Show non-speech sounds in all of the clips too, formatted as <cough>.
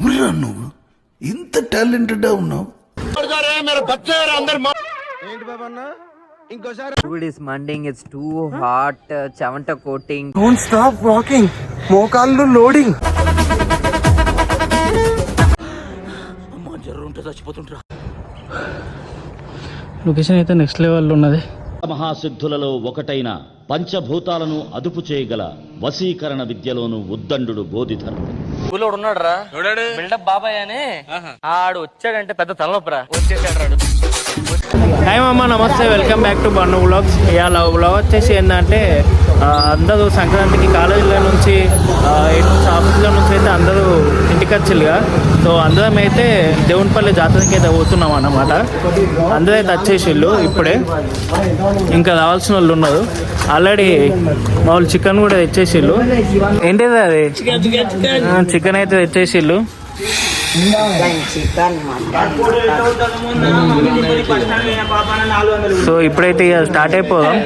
ఎవరురా నువ్వు? ఇంత టాలెంటెడ్ ఉన్నావు. Food is mending, it's too hot, uh, చవంట coating. డోంట్ స్టాప్ వాకింగ్ మోకాళ్ళు లోడింగ్ లొకేషన్ అయితే నెక్స్ట్ లెవెల్లో ఉన్నది. మహాసిద్ధులలో ఒకటైన పంచభూతాలను అదుపు చేయగల వశీకరణ విద్యలోను ఉద్దండు బోధిధర్ముడు ఊళ్ళోడు ఉన్నాడు రా బిల్డప్ బాబాయ్ అని ఆడు వచ్చాడంటే పెద్ద తలనొప్పరా. వచ్చేసాడు రాడు. హాయ్ అమ్మ నమస్తే welcome back to Bannu vlogs ఇవాళ వ్లాగ్ వచ్చేసి ఏంటంటే అందరూ సంక్రాంతికి కాలేజీల నుంచి ఆఫీసుల నుంచి అయితే అందరూ ఇంటికి వచ్చిల్లుగా. సో అందరం అయితే దేవునిపల్లి జాతరకి అయితే పోతున్నాం అన్నమాట. అందరూ అయితే వచ్చేసిళ్ళు ఇప్పుడే. ఇంకా రావాల్సిన వాళ్ళు ఉన్నారు. ఆల్రెడీ వాళ్ళు చికెన్ కూడా తెచ్చేసిళ్ళు ఏంటిది అది? చికెన్ అయితే తెచ్చేసిళ్ళు సో ఇప్పుడైతే ఇక స్టార్ట్ అయిపోదాం.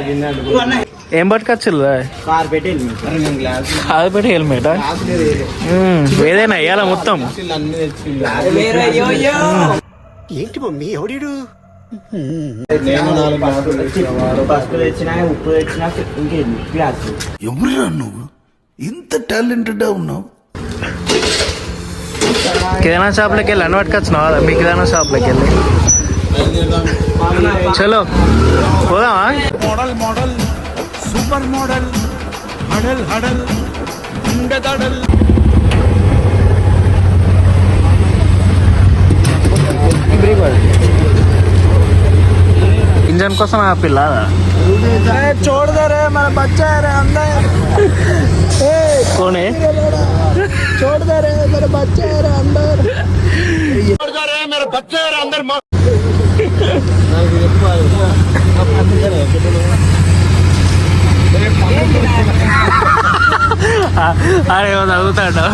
ఏం పట్టుకొచ్చిల్లు కార్పెట్ హెల్మెట్? ఏదైనా వేయాలా మొత్తం? ఏంటి మమ్మీ ఎవడీడు? ఎవరురా నువ్వు? ఇంత టాలెంటెడ్ ఉన్నావు? కిరాణా షాప్లోకి వెళ్ళి అన్ని పట్టుకొచ్చినావా మీ కిరాణా షాప్లోకి వెళ్ళి చలో పోదామా మోడల్ మోడల్ సూపర్ మోడల్ హడల్ హడల్ ఉండదడల్ ఇంజన్ కోసం ఆ పిల్ల? చూడదరే మన బచ్చారే కోనే చూడదరే మన బచ్చారే అందరు. చూడదరే మన బచ్చారే అందరు అరే చదువుతాడు.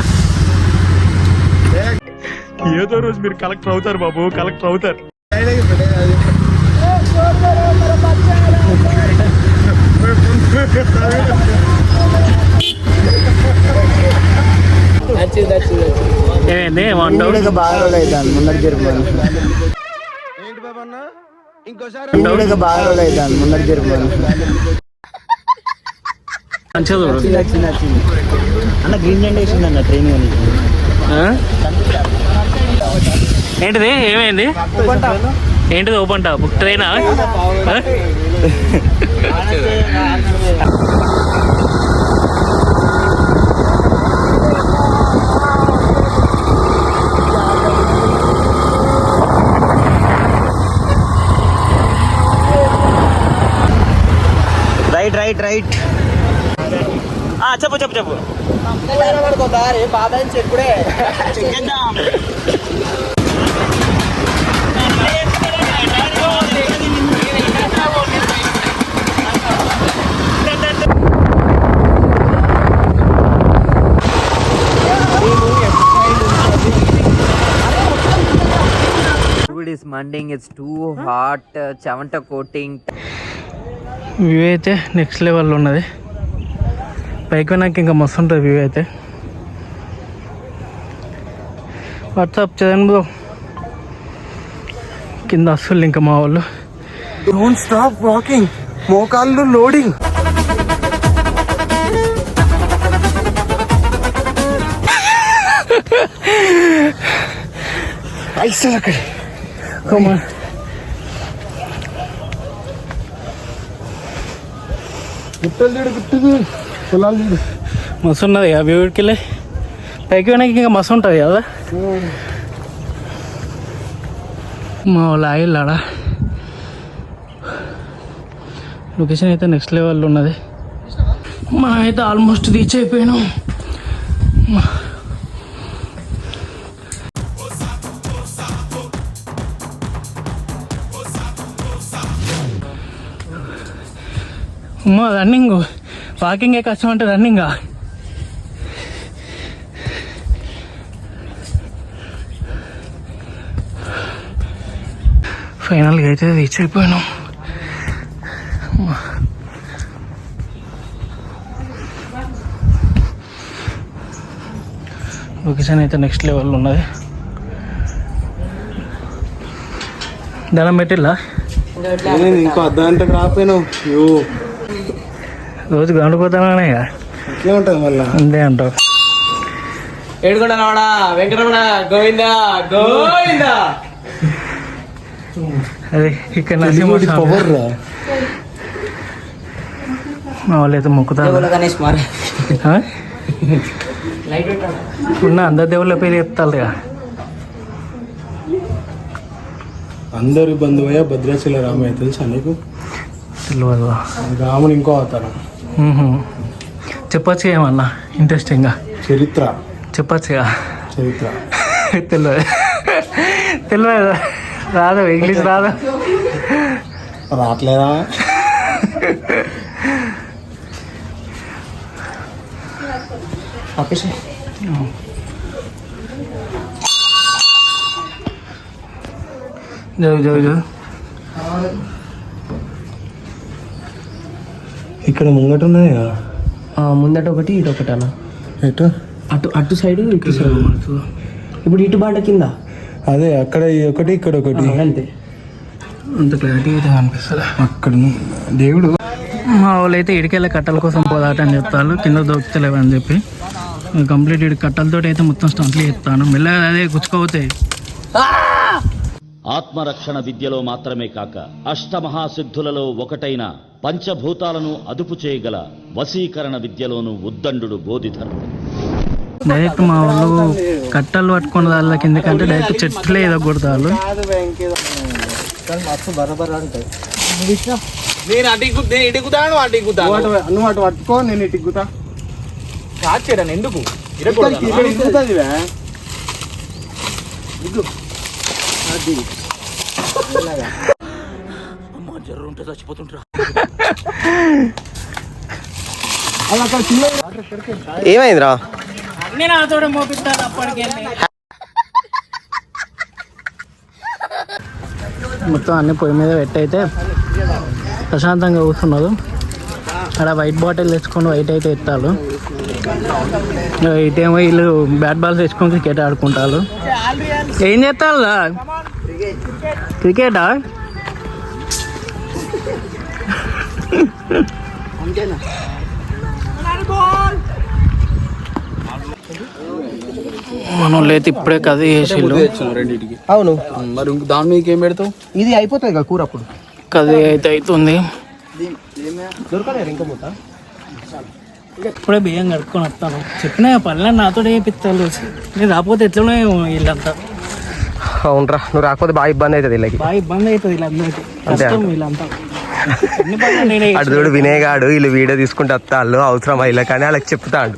ఏదో రోజు మీరు కలెక్టర్ అవుతారు బాబు కలెక్టర్ అవుతారు. ఏమైంది? ఏమంటావు ఏంటి బాబు అన్న? ఇంకోసారి బాగా అవుతాను ముందర తిరుమల మంచిగా చూడు. అన్న గ్రీన్ జెండేషన్ అన్న ట్రైనింగ్? ఏంటిది? ఏమైంది? ఏంటిది open top? ట్రైనా? Right right right. చెప్పు చెప్పు చెప్పు. బాబాయ్ చెప్పుడే it's too hot, uh, చవంట coating. వ్యూ అయితే నెక్స్ట్ లెవెల్లో ఉన్నది. పైకి నాకు ఇంకా మస్తు ఉంటుంది వ్యూ అయితే. వాట్సాప్ చదవండి బ్రో కింద అస్సలు ఇంకా మా వాళ్ళు. డోంట్ స్టాప్ వాకింగ్ మోకాళ్ళు <laughs> లోడింగ్ అక్కడ గుట్టలు చూడు గుట్టలు పొలాలు చూడు మస్తు ఉన్నది కదా వ్యూకి పైకి వెనక్కి ఇంకా మస్తు ఉంటుంది కదా. మా వాళ్ళు ఆగిల్లాడా లొకేషన్ అయితే నెక్స్ట్ లెవెల్లో ఉన్నది. మనం అయితే ఆల్మోస్ట్ రీచ్ అయిపోయినాం. అమ్మా రన్నింగ్ వాకింగే కష్టం అంటే రన్నింగా ఫైనల్గా అయితే రీచ్ అయిపోయాను. లొకేషన్ అయితే నెక్స్ట్ లెవెల్ ఉన్నది. దండం పెట్టిల్లా? ఇంకో అర్ధ గంటకు రాపోయినావు రోజు గండుకోతానే ఏముంటది మళ్ళా? అంతే అంటావు. ఏడుకొండలవాడ వెంకటరమణ గోవింద? గోవింద? అదే ఇక్కడ మా వాళ్ళు అయితే మొక్కుతారు. గణేష్ మార్ ఆ? ఉన్న అందరి దేవుళ్ళ పేరు చెప్తారు కదా అందరి బంధువయ్య భద్రాచల రామయ్య తెలుసా నీకు? తెలియదు రాముని ఇంకో అవతారం. చెప్పొచ్చు ఏమన్నా? ఇంట్రెస్టింగ్గా చరిత్ర. చెప్పొచ్చుగా? చరిత్ర. <laughs> తెలియదు తెలియదు రాదు. ఇంగ్లీష్ రాదు. రావట్లేదా జరుగు జరుగు జరుగు. ఇక్కడ ముంగట ఉన్నది కదా? ముందట ఒకటి ఇటు ఒకటి అన్న ఎటు? అటు అటు సైడ్ ఇటు సైడ్? ఇప్పుడు ఇటు బాట కింద? అదే అక్కడ ఈ ఒకటి ఇక్కడ ఒకటి. అంతే. అంత క్లారిటీ అయితే కనిపిస్తుంది అక్కడ దేవుడు. మా వాళ్ళు అయితే ఇడికెళ్ళే కట్టల కోసం పోదాట అని చెప్తారు కింద దొరుకుతలేవు అని చెప్పి కంప్లీట్ ఇడి కట్టలతో అయితే మొత్తం స్టంట్లు చెప్తాను మెల్లగా అదే గుచ్చుకోపోతాయి ఆత్మరక్షణ విద్యలో మాత్రమే కాక అష్టమహాసిద్ధులలో ఒకటైన పంచభూతాలను అదుపు చేయగల వశీకరణ విద్యలోను ఉద్దండు బోధిధర్ముడు డైరెక్ట్ మా వాళ్ళు కట్టలు పట్టుకున్న దాళ్ళ కిందకంటే డైరెక్ట్ చెట్లే ఏదో కొడతారు నేను ఎక్కుతాను అటు ఎక్కుతాను నువ్వు అటు- పట్టుకో నేను ఇటు ఎక్కుతా స్టార్ట్ చేయడానికి ఎందుకు? వే. ఏమైందిరా? నాతో మోపిస్తారు అప్పటికే. మొత్తం అన్ని పొయ్యి మీద పెట్టయితే ప్రశాంతంగా కూర్చున్నారు. అక్కడ వైట్ బాటిల్ తెచ్చుకొని వైట్ అయితే ఎత్తారు. ఇటేమో వీళ్ళు బ్యాట్ బాల్స్ తెచ్చుకొని క్రికెట్ ఆడుకుంటారు. ఏం చేస్తారు క్రికెటా? మన వాళ్ళు అయితే ఇప్పుడే కథ చేసిళ్ళు అవును. మరి దాని మీకు ఏం పెడతావు? ఇది అయిపోతుంది కదా కూర అప్పుడు. కథ అయితే అవుతుంది దొరకలేదు ఇంకా మూత. ఇప్పుడే బియ్యం కడుక్కొని వస్తాను. చెప్పిన పల్లె నాతో వేపిస్తాను నేను రాకపోతే ఎట్లనో వీళ్ళంతా. అవునరా నువ్వు రాకపోతే బాగా ఇబ్బంది అవుతుంది వీళ్ళకి. బాగా ఇబ్బంది అవుతుంది వీళ్ళందరికీ. కష్టం వీళ్ళంతా. <laughs> అటు చూడు వినేగాడు వీళ్ళు వీడియో తీసుకుంటే వస్తాళ్ళు అవసరం అయ్యలే కానీ వాళ్ళకి చెప్తాడు.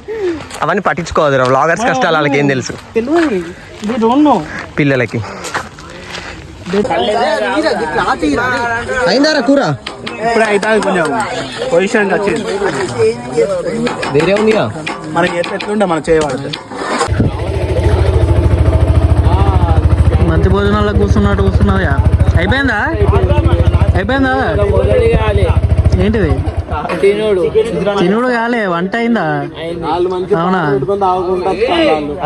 అవన్నీ పట్టించుకోవద్దురా వ్లాగర్స్ కష్టాలు వాళ్ళకి ఏం తెలుసు పిల్లలకి. అయిందారా కూర? ఇప్పుడు అవుతుంది కొంచెం పొజిషన్ వచ్చింది. వేరే ఉందిగా? మనకి ఎట్లుండే మనం చేయవాడు మంచి భోజనాల్లో కూర్చున్నట్టు కూర్చున్నది అయిపోయిందా? అయిపోయిందా? ఏంటిది? తినుడు కాలే వంట అయిందా? అవునా?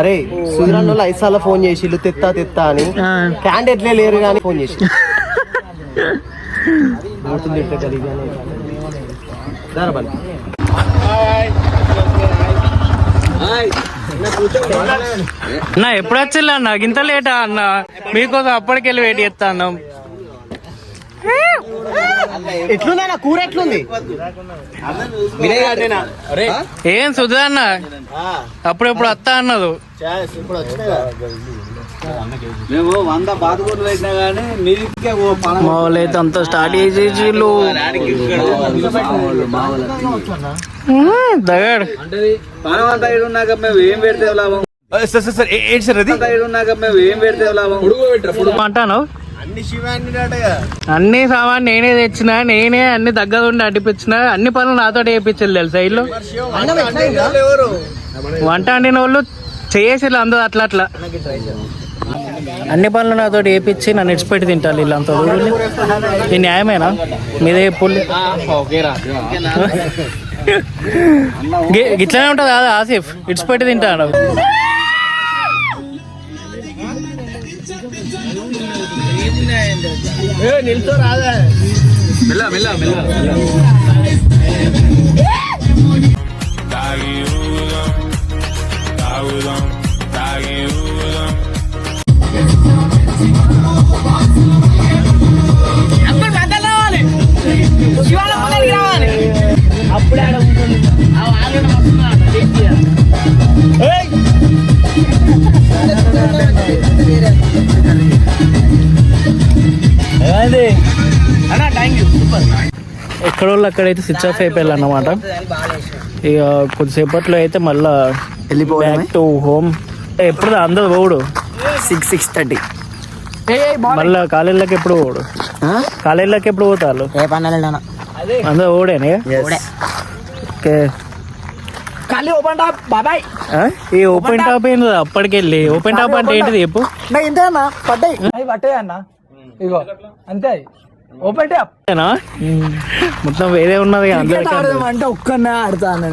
అరే సుధీరాన్ వాళ్ళు ఐదు సార్లు ఫోన్ చేసి ఇల్లు తెత్తా తెత్తా అని. ఆ, క్యాండిడేట్లే లేరు కానీ ఫోన్ చేసి ఎప్పుడు వచ్చిల్లా అన్న? గింత లేటా అన్న? మీకోసం అప్పటికెళ్ళి వెయిట్ చేస్తా అన్నాం. ఎట్లుంది అన్న? కూర ఎట్లుంది? ఏం సుధా అన్న? అప్పుడెప్పుడు వస్తా అన్నదు. మేము వంద బాతుకోట్లు పెట్టినా కానీ మీదికే అంతా స్టార్ట్ చేసేసి దగాడు. అంతా ఉన్నాక మేము ఏం పెడితే లాభం? సార్ సార్ సార్ ఏంటి సార్ అది? ఉన్నాక మేము ఏం పెడితే లాభం? అంటాను అన్ని సామాన్ నేనే తెచ్చిన నేనే అన్ని దగ్గర ఉండి అడ్డిపించిన అన్ని పనులు నాతో వేయించాలి తెలుసా ఇల్లు? ఎవరు? వంట వండిన వాళ్ళు చేసి అందరూ అట్లా అట్లా. అన్ని పనులు నాతో వేయించి నన్ను ఇడిచిపెట్టి తింటారు వీళ్ళంతా ఇది న్యాయమేనా? మీదే పుల్లి గి- గిట్లనే ఉంటుంది కదా ఆసిఫ్. ఇడిచిపెట్టి తింటాడు. నిల్చో రాదా మెల్ల మెల్ల మెల్ల అప్పుడే అడుగుతుంది ఎక్కడ వాళ్ళు అక్కడైతే స్విచ్ ఆఫ్ అయిపోయారు అన్నమాట ఇక కొద్దిసేపట్లో అయితే మళ్ళా బ్యాక్ టు హోమ్ ఎప్పుడు అందరు పోవుడు? సిక్స్ సిక్స్ థర్టీ మళ్ళా కాలేజీలోకి ఎప్పుడు పోడు కాలేజీలోకి ఎప్పుడు పోతారు? అందరూ ఓడేనే ఓకే. ఖాళీ ఓపెన్ టాప్ బాబాయ్? ఈ ఓపెన్ టాప్ ఏంది అప్పటికెళ్ళి. ఓపెన్ టాప్ అంటే ఏంటిది చెప్పు? నా ఇంతే అన్న పట్టాయి అన్న? ఇగో అంతే ఓపెన్ టాప్ ఏనా? మొత్తం వేరే ఉన్నది అంటే ఒక్కనే ఆడతా అన్న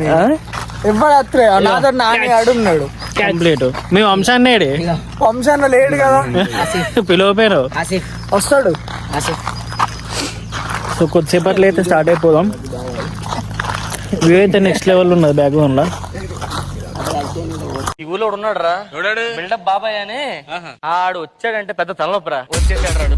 ఎవరు అత్రే నాతో నాని ఆడున్నాడు కంప్లీట్ మీ వంశాన్నేడి వంశాన్న లేడు కదా. పిలువపోయారు వస్తాడు. సో కొద్దిసేపట్లో అయితే స్టార్ట్ అయిపోదాం. వ్యూ అయితే నెక్స్ట్ లెవెల్ ఉన్నది బ్యాక్గ్రౌండ్లో. ఈ ఊళ్ళో ఉన్నాడు రా బిల్డప్ బాబాయ్ అని. ఆడు వచ్చాడంటే పెద్ద తలనొప్పి రా వచ్చేసాడు రాడు.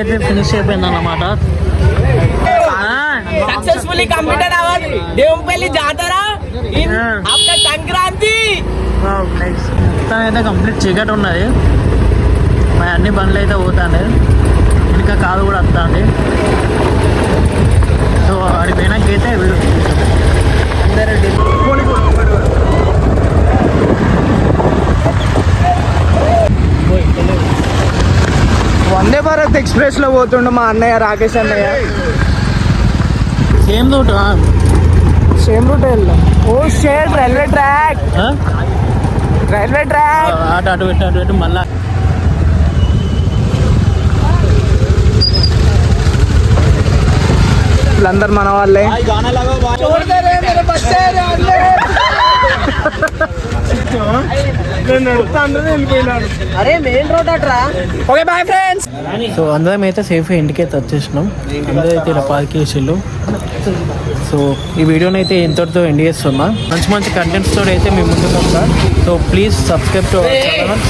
అయితే ఫినిష్ అయిపోయింది అన్నమాట సక్సెస్ఫుల్లీ కంప్లీటెడ్ అవర్ దేవుంపల్లి జాతర ఆఫ్టర్ సంక్రాంతి. అయితే కంప్లీట్ చీకటి ఉన్నది. మరి అన్ని బండ్లు అయితే పోతాండి ఇంకా కాదు కూడా వస్తుంది సో ఆడి పోయినాకైతే వీడు. వందే భారత్ ఎక్స్ప్రెస్లో పోతుండు మా అన్నయ్య రాకేష్ అన్నయ్య. సేమ్ రూట్ సేమ్ రూట్ వెళ్దాం ఓ share railway track railway track అటు అటు పెట్టి అటు పెట్టి మళ్ళా వీళ్ళందరూ మన వాళ్ళే. ఓకే బాయ్ ఫ్రెండ్స్ సో అందరం అయితే సేఫ్ ఇంటికి అయితే వచ్చేసినాం. అందరూ అయితే ఇలా పార్క్ చేసిళ్ళు సో ఈ వీడియోని అయితే ఇంతటితో ఎండ్ చేస్తున్నా. మంచి మంచి కంటెంట్స్ తోటి అయితే మీ ముందుకు వస్తా. So please subscribe to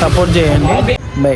support చేయండి. బై